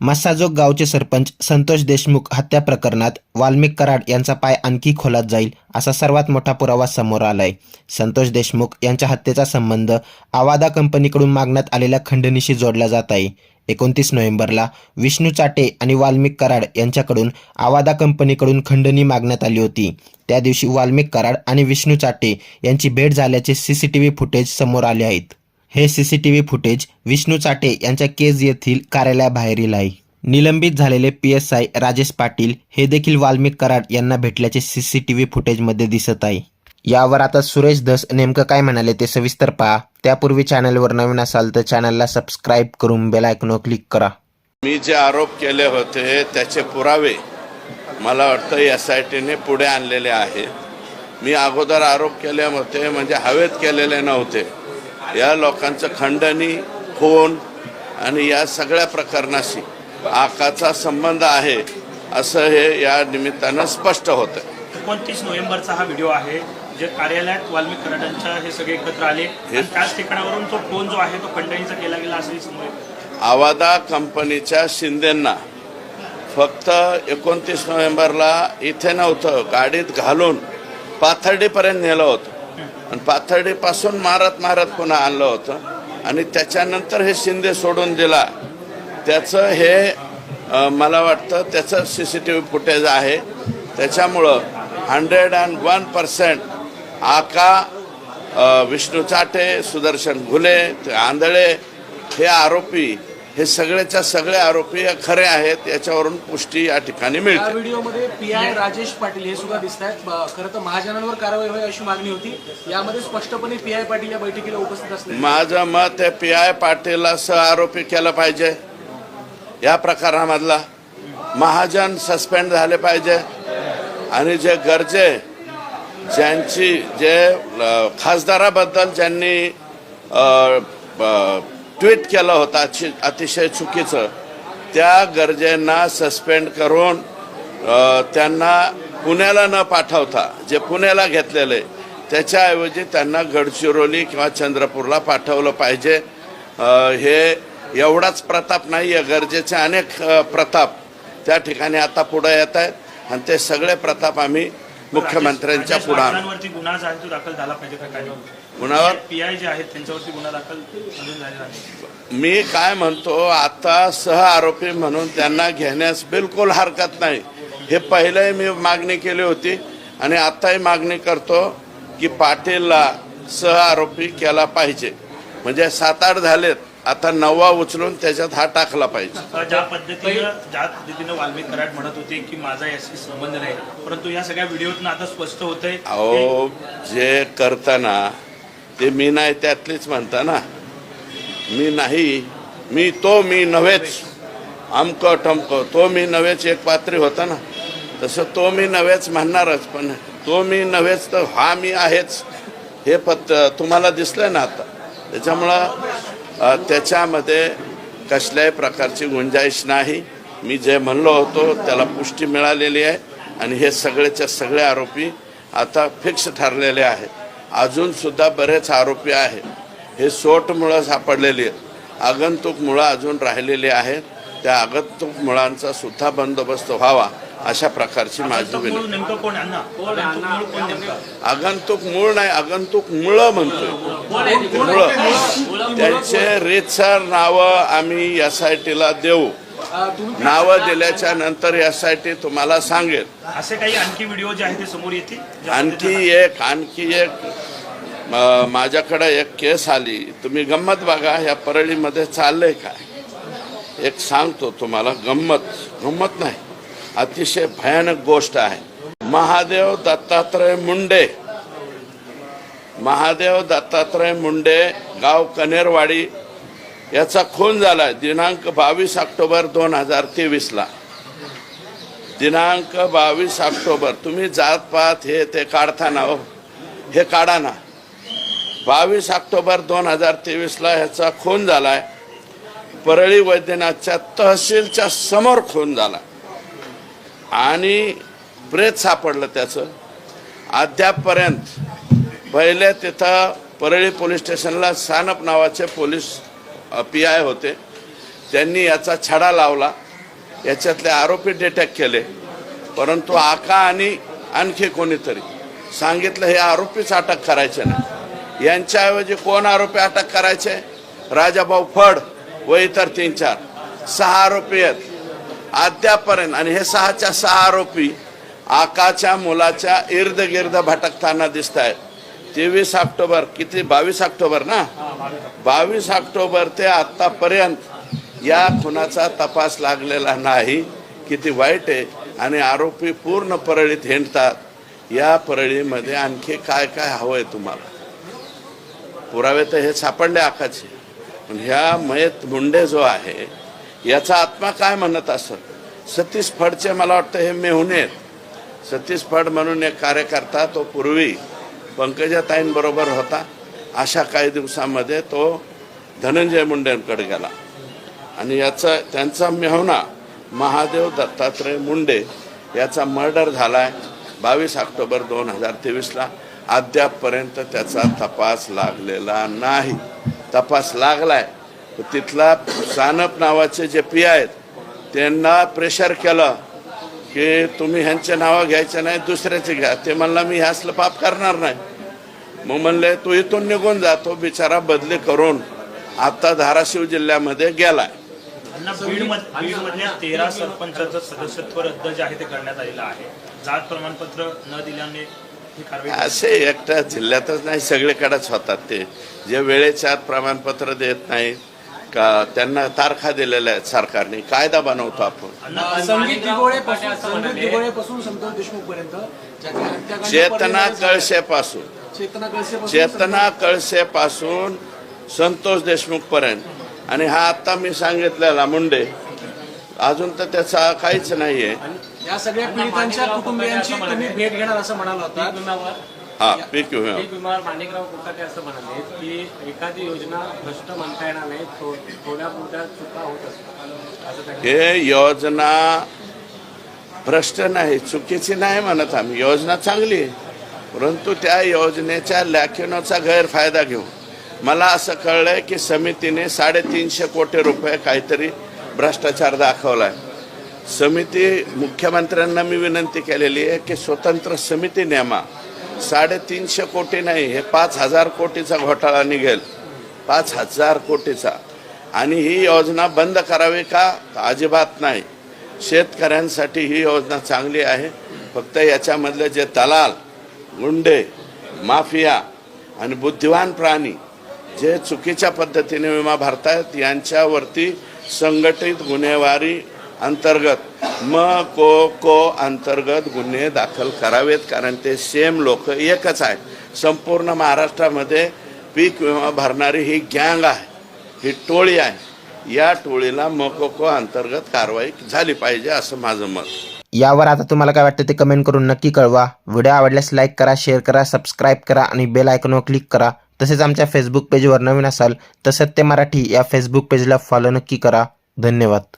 मस्साजोग गावचे सरपंच संतोष देशमुख हत्या प्रकरणात वाल्मिक कराड यांचा पाय आणखी खोलात जाईल असा सर्वात मोठा पुरावा समोर आलाय. संतोष देशमुख यांच्या हत्येचा संबंध आवादा कंपनीकडून मागण्यात आलेल्या खंडणीशी जोडला जात आहे. एकोणतीस नोव्हेंबरला विष्णू चाटे आणि वाल्मिक कराड यांच्याकडून आवादा कंपनीकडून खंडणी मागण्यात आली होती. त्या दिवशी वाल्मिक कराड आणि विष्णू चाटे यांची भेट झाल्याचे C C T V footage समोर आले आहेत. हे सीसीटीव्ही फुटेज विष्णू चाटे यांच्या केज येथील कार्यालयाबाहेरील आहे. निलंबित झालेले P S I Rajesh Patil हे देखील वाल्मिक कराड यांना भेटल्याचे सीसीटीव्ही फुटेजमध्ये दिसत आहे. यावर आता सुरेश धस नेमकं काय म्हणाले ते सविस्तर पहा. त्यापूर्वी चॅनलवर नवीन असाल तर चॅनलला सबस्क्राईब करून बेल क्लिक करा. मी जे आरोप केले होते त्याचे पुरावे मला वाटतं एस आय टीने पुढे आणलेले आहे मी अगोदर आरोप केले होते म्हणजे हवेत केलेले नव्हते. या लोकांचं खंडणी खून आणि या सगळ्या प्रकरणाशी आकाचा संबंध आहे असं हे या निमित्तानं स्पष्ट होतं एकोणतीस नोव्हेंबरचा हा व्हिडिओ आहे जे कार्यालयात वाल्मिक कराडांच्या हे सगळे एकत्र आले. त्याच ठिकाणावरून तो फोन जो आहे तो खंडणीचा केला गेला असंही समोर. आवादा कंपनीच्या शिंदेंना. फक्त एकोणतीस नोव्हेंबरला इथे नव्हतं गाडीत घालून पाथर्डीपर्यंत नेलं होतं. आणि पाथर्डीपासून मारत मारत पुन्हा आणलं होतं. आणि त्याच्यानंतर हे शिंदे सोडून दिला. त्याचं हे मला वाटतं त्याचं C C T V footage आहे. त्याच्यामुळं हंड्रेड अँड वन पर्सेंट आका विष्णू चाटे सुदर्शन घुले आंधळे हे आरोपी हे सगळेच्या सगळे आरोपी हे खरे आहेत याच्यावरून पुष्टी या ठिकाणी या मिळते व्हिडिओमध्ये पी आय राजेश पाटील हे सुद्धा दिसत आहेत. खरं तर महाजनांवर कारवाई व्हावी अशी मागणी होती. यामध्ये स्पष्टपणे पी आय पाटील या बैठकीला उपस्थित असले. माझं मत आहे पी आय पाटीलला सह आरोपी केलं पाहिजे. या प्रकारामधला महाजन सस्पेंड झाले पाहिजे. आणि जे गरजे ज्यांची जे खासदाराबद्दल ज्यांनी ट्विट केलं होतं अतिशय चुकीचं. त्या गरजेंना सस्पेंड करून त्यांना पुण्याला न पाठवता जे पुण्याला घेतलेले त्याच्याऐवजी त्यांना गडचिरोली किंवा चंद्रपूरला पाठवलं पाहिजे. हे एवढाच प्रताप नाही आहे गरजेचे अनेक प्रताप त्या ठिकाणी आता पुढे येत आहेत. आणि ते सगळे प्रताप आम्ही मुख्यमंत्र्यांच्या राजेश पुढे आणू. पाटलांवरती गुन्हा जो आहे तो दाखल झाला पाहिजे का काही कुणावर पी आय जे आहेत त्यांच्यावरती गुन्हा दाखल अजून झालेला नाही. मी काय म्हणतो आता सह आरोपी म्हणून त्यांना घेण्यास बिलकुल हरकत नाही. हे पहिलंही मी मागणी केली होती आणि आताही मागणी करतो की पाटीलला सह आरोपी केला पाहिजे. म्हणजे सात आठ झालेत आता नववा उचलून त्याच्यात हा टाकला पाहिजे. ज्या पद्धतीनं ज्या पद्धतीनं वाल्मिक कराड म्हणत होते की माझा याशी संबंध नाही परंतु या सगळ्या व्हिडिओतनं आता स्पष्ट होतंय की अहो जे करताना ते मी नाही त्यातलीच म्हणता ना. मी नाही मी तो मी नव्हेच. अमक टमक तो मी नव्हेच एक पात्री होता ना. तसं तो मी नव्हेच म्हणणारच पण तो मी नव्हेच तर हा मी आहेच. हे पत्र तुम्हाला दिसलं ना आता. त्याच्यामुळं त्याच्यामध्ये कसल्याही प्रकारची गुंजाईश नाही. मी जे म्हणलो होतो त्याला पुष्टी मिळालेली आहे. आणि हे सगळेच्या सगळे आरोपी आता फिक्स ठरलेले आहेत. अजून सुद्धा बरेच आरोपी आहेत. हे सोट मुळं सापडलेली आहेत. आगंतुक मुळं अजून राहिलेली आहेत. त्या आगंतुक मुळांचा सुद्धा बंदोबस्त व्हावा अशा प्रकारची माझी विनंती. आगंतुक मूळ नाही आगंतुक मुळं म्हणतोय. मुळं. त्यांचे रेतसर नावं आम्ही एस आय टीला देऊ. नावं दिल्याच्या नंतर टी तुम्हाला सांगेल असे काही आणखी व्हिडिओ जे आहेत ते समोर येतील? आणखी एक आणखी एक म, माझ्याकडे एक केस आली. तुम्ही गंमत बघा ह्या परळीमध्ये चाललंय काय? एक सांगतो तुम्हाला गंमत गंमत नाही. अतिशय भयानक गोष्ट आहे. महादेव दत्तात्रय मुंडे. महादेव दत्तात्रय मुंडे गाव कनेरवाडी याचा खून झाला दिनांक बावीस ऑक्टोबर दोन हजार तेवीसला. दिनांक बावीस ऑक्टोबर. तुम्ही जात पात हे ते काढताना हो. हे काढा ना. बावीस ऑक्टोबर दोन हजार तेवीसला ह्याचा खून झालाय. परळी वैद्यनाथच्या तहसीलच्या समोर खून झाला आणि ब्रेथ सापडलं त्याचं. अद्यापपर्यंत. पहिले तिथं परळी पोलीस स्टेशनला सानप नावाचे पोलीस पी आय होते. त्यांनी याचा छडा लावला. याच्यातले आरोपी डेटॅक केले. परंतु आका आणि आणखी कोणीतरी सांगितलं हे आरोपीच अटक करायचे नाही. यांच्याऐवजी कोण आरोपी अटक करायचे? राजाभाऊ फड व इतर तीन चार. सहा आरोपी आहेत. अद्यापर्यंत आणि हे सहाच्या सहा आरोपी आकाच्या मुलाच्या इर्द गिर्द भटकताना दिसत आहेत तेवीस ऑक्टोबर किती? बावीस ऑक्टोबर ना? बावीस ऑक्टोबर. ते आतापर्यंत या खुनाचा तपास लागलेला नाही. किती वाईट आहे. आणि आरोपी पूर्ण परळीत हिंडतात. या परळीमध्ये आणखी काय काय हवं आहे तुम्हाला? पुरावे तर हे सापडले आकाचे पण ह्या मयत मुंडे जो आहे याचा आत्मा काय म्हणत असत सतीश फडचे मला वाटतं हे मेहुणे सतीश फड म्हणून एक कार्यकर्ता तो पूर्वी पंकजाताईंबरोबर होता. अशा काही दिवसामध्ये तो धनंजय मुंडेंकडे गेला. आणि याचा त्यांचा मेहना महादेव दत्तात्रय मुंडे याचा मर्डर झाला आहे बावीस ऑक्टोबर दोन हजार तेवीसला. अद्यापपर्यंत त्याचा तपास लागलेला नाही. तपास लागलाय. तिथला सानप नावाचे जे पी आहेत त्यांना प्रेशर केलं. की तुम्ही ह्यांचे नावं घ्यायचे नाही दुसऱ्याचे घ्या. ते म्हणला मी हे असलं पाप करणार नाही. मग म्हणले तू इथून निघून जा तो बिचारा बदली करून आता धाराशिव जिल्ह्यामध्ये गेलाय. तेरा सरपंचाचं सदस्यत्व रद्द जे आहे ते करण्यात आलेलं आहे. जात प्रमाणपत्र न दिल्याने असे एकट्या जिल्ह्यातच नाही सगळीकडेच होतात ते. जे वेळेच्या आत प्रमाणपत्र देत नाही का त्यांना तारखा दिलेल्या आहेत सरकारने? कायदा बनवतो आपण. चेतना. कळशेपासून. चेतना कळसेपासून संतोष देशमुख पर्यंत आणि हा आता मी सांगितलेला मुंडे. अजून तर त्याचा काहीच नाहीये. या सगळ्या पीडितांच्या कुटुंबियांची तुम्ही भेट घेणार असं म्हणाला होता. हा पीक विमा पीक माणिकराव कोकाटे असं म्हणाले की एखादी योजना भ्रष्ट म्हणता येणार नाही थोड्या पुरत्या चुका होत असतात. हे योजना भ्रष्ट नाही चुकीची नाही म्हणत आम्ही. योजना चांगली आहे परंतु त्या योजनेच्या लॅकिनोचा गैरफायदा घेऊ. मला असं कळलंय की समितीने साडेतीनशे कोटी रुपये काहीतरी भ्रष्टाचार दाखवलाय. समिती मुख्यमंत्र्यांना मी विनंती केलेली आहे की स्वतंत्र समिती नेमा. साडेतीनशे कोटी नाही हे पाच हजार कोटीचा घोटाळा निघेल. पाच हजार कोटीचा. आणि ही योजना बंद करावी का? अजिबात नाही. शेतकऱ्यांसाठी ही योजना चांगली आहे. फक्त याच्यामधले जे दलाल गुंडे माफिया आणि बुद्धिवान प्राणी जे चुकीच्या पद्धतीने विमा भरतायत यांच्यावरती संघटित गुन्हेवारी अंतर्गत म को को अंतर्गत गुन्हे दाखल करावेत कारण ते सेम लोक एकच आहेत. संपूर्ण महाराष्ट्रामध्ये पीक विमा भरणारी ही गँग आहे. ही टोळी आहे. या टोळीला मकोको अंतर्गत कारवाई झाली पाहिजे असं माझं मत. यावर आता तुम्हाला काय वाटतं ते कमेंट करून नक्की कळवा. व्हिडिओ आवडल्यास लाईक करा शेअर करा सबस्क्राईब करा आणि बेल आयकॉनवर क्लिक करा. तसेच आमच्या फेसबुक पेजवर नवीन असाल तर सत्य मराठी या फेसबुक पेजला फॉलो नक्की करा. धन्यवाद.